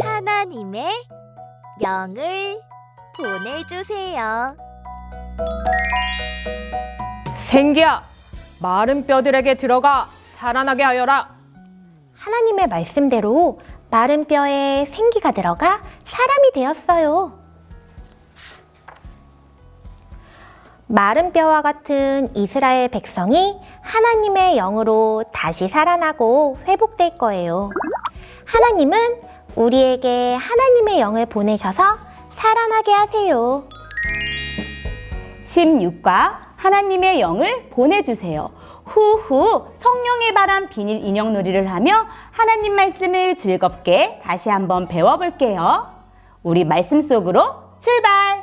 하나님의 영을 보내주세요. 생기야, 마른 뼈들에게 들어가 살아나게 하여라. 하나님의 말씀대로 마른 뼈에 생기가 들어가 사람이 되었어요. 마른 뼈와 같은 이스라엘 백성이 하나님의 영으로 다시 살아나고 회복될 거예요. 하나님은 우리에게 하나님의 영을 보내셔서 살아나게 하세요. 16과 하나님의 영을 보내주세요. 후후 성령의 바람 비닐 인형 놀이를 하며 하나님 말씀을 즐겁게 다시 한번 배워볼게요. 우리 말씀 속으로 출발!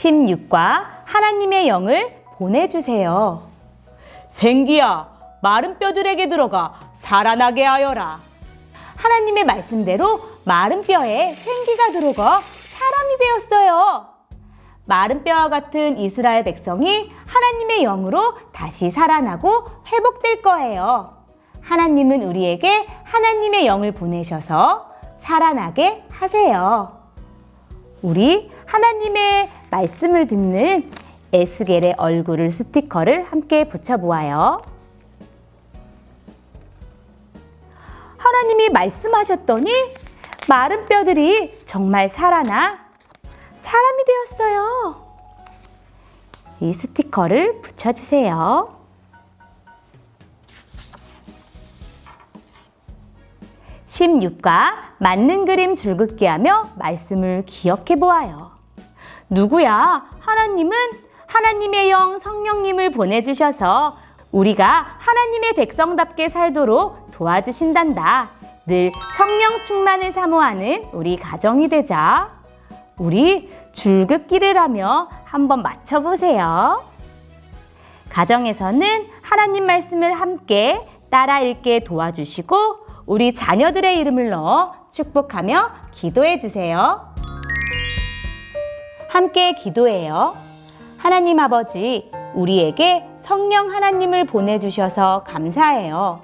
(16과) 하나님의 영을 보내주세요. 생기야, 마른 뼈들에게 들어가 살아나게 하여라. 하나님의 말씀대로 마른 뼈에 생기가 들어가 사람이 되었어요. 마른 뼈와 같은 이스라엘 백성이 하나님의 영으로 다시 살아나고 회복될 거예요. 하나님은 우리에게 하나님의 영을 보내셔서 살아나게 하세요. 우리 하나님의 말씀을 듣는 에스겔의 얼굴을 스티커를 함께 붙여보아요. 하나님이 말씀하셨더니 마른 뼈들이 정말 살아나 사람이 되었어요. 이 스티커를 붙여주세요. (16과) 맞는 그림 줄긋기 하며 말씀을 기억해 보아요. 누구야? 하나님은 하나님의 영 성령님을 보내주셔서 우리가 하나님의 백성답게 살도록 도와주신단다. 늘 성령 충만을 사모하는 우리 가정이 되자. 우리 줄긋기를 하며 한번 맞춰보세요. 가정에서는 하나님 말씀을 함께 따라 읽게 도와주시고 우리 자녀들의 이름을 넣어 축복하며 기도해 주세요. 함께 기도해요. 하나님 아버지, 우리에게 성령 하나님을 보내주셔서 감사해요.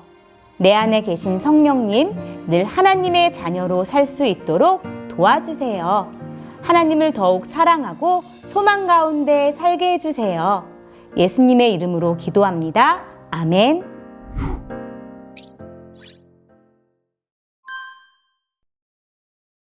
내 안에 계신 성령님, 늘 하나님의 자녀로 살 수 있도록 도와주세요. 하나님을 더욱 사랑하고 소망 가운데 살게 해주세요. 예수님의 이름으로 기도합니다. 아멘.